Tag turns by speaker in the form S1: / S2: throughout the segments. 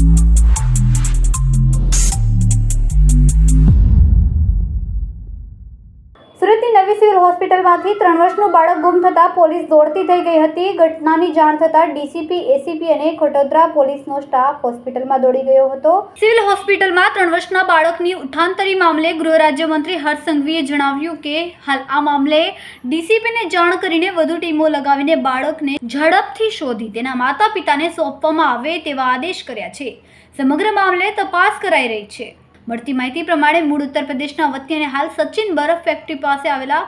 S1: you સુરતની નવી civil હોસ્પિટલમાંથી ત્રણ વર્ષનું બાળક ગુમ થતાં પોલીસ દોડતી થઈ ગઈ હતી. ઘટનાની જાણ થતાં ડીસીપી, એસીપી અને ખટોદરા પોલીસનો સ્ટાફ હોસ્પિટલમાં દોડી ગયો હતો. સિવિલ હોસ્પિટલમાં ત્રણ વર્ષના બાળકની ઉઠાંતરી મામલે ગૃહ રાજ્યમંત્રી હર્ષ સંઘવીએ જણાવ્યું કે, હાલ આ મામલે ડીસીપીને જાણ કરીને વધુ ટીમો લગાવીને બાળકને ઝડપથી શોધી તેના માતા પિતાને સોંપવામાં આવે તેવા આદેશ કર્યા છે. સમગ્ર મામલે તપાસ કરાઈ રહી છે. મળતી માહિતી પ્રમાણે મૂળ ઉત્તર પ્રદેશના વતની અને હાલ સચિન બરફ ફેક્ટરી પાસે આવેલા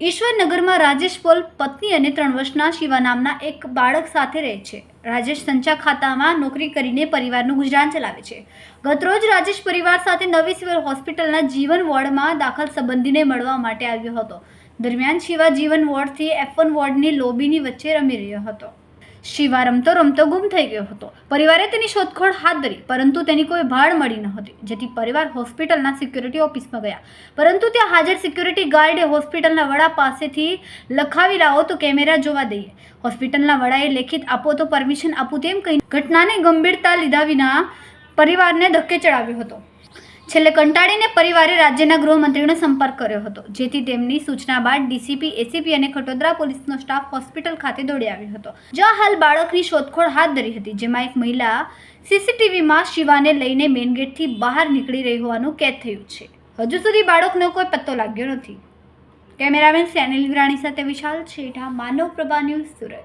S1: ઈશ્વરનગરમાં રાજેશ પોલ પત્ની અને ત્રણ વર્ષના શિવા નામના એક બાળક સાથે રહે છે. રાજેશ સંચા ખાતામાં નોકરી કરીને પરિવારનું ગુજરાન ચલાવે છે. ગતરોજ રાજેશ પરિવાર સાથે નવી સિવિલ હોસ્પિટલના જીવન વોર્ડમાં દાખલ સંબંધીને મળવા માટે આવ્યો હતો. દરમિયાન શિવા જીવન વોર્ડથી એફ વન વોર્ડની લોબીની વચ્ચે રમી રહ્યો હતો. શિવા રમતો રમતો ગુમ થઈ ગયો હતો. પરિવારે તેની શોધખોળ હાથ ધરી, પરંતુ તેની કોઈ ભાળ મળી ન હતી, જેથી પરિવાર હોસ્પિટલના સિક્યુરિટી ઓફિસમાં ગયા. પરંતુ ત્યાં હાજર સિક્યુરિટી ગાર્ડે હોસ્પિટલના વડા પાસેથી લખાવી લાવો તો કેમેરા જોવા દઈએ. હોસ્પિટલના વડાએ લેખિત આપો તો પરમિશન આપું તેમ કહી ઘટનાને ગંભીરતા લીધા વિના પરિવારને ધક્કે ચડાવ્યો હતો. છેલ્લે કંટાળીને પરિવારે રાજ્યના ગૃહમંત્રીનો સંપર્ક કર્યો હતો, જેથી તેમની સૂચના બાદ ડીસીપી, એસીપી અને ખટોદરા પોલીસનો સ્ટાફ હોસ્પિટલ ખાતે દોડી આવ્યો હતો. જ્યાં હાલ બાળકની શોધખોળ હાથ ધરી હતી, જેમાં એક મહિલા સીસીટીવીમાં શિવાને લઈને મેઇન ગેટથી બહાર નીકળી રહી હોવાનું કેદ થયું છે. હજુ સુધી બાળકનો કોઈ પત્તો લાગ્યો નથી. કેમેરામેન સેનિલ વિરાણી સાથે વિશાલ છેઠા, માનવ પ્રભા ન્યૂઝ સુરત.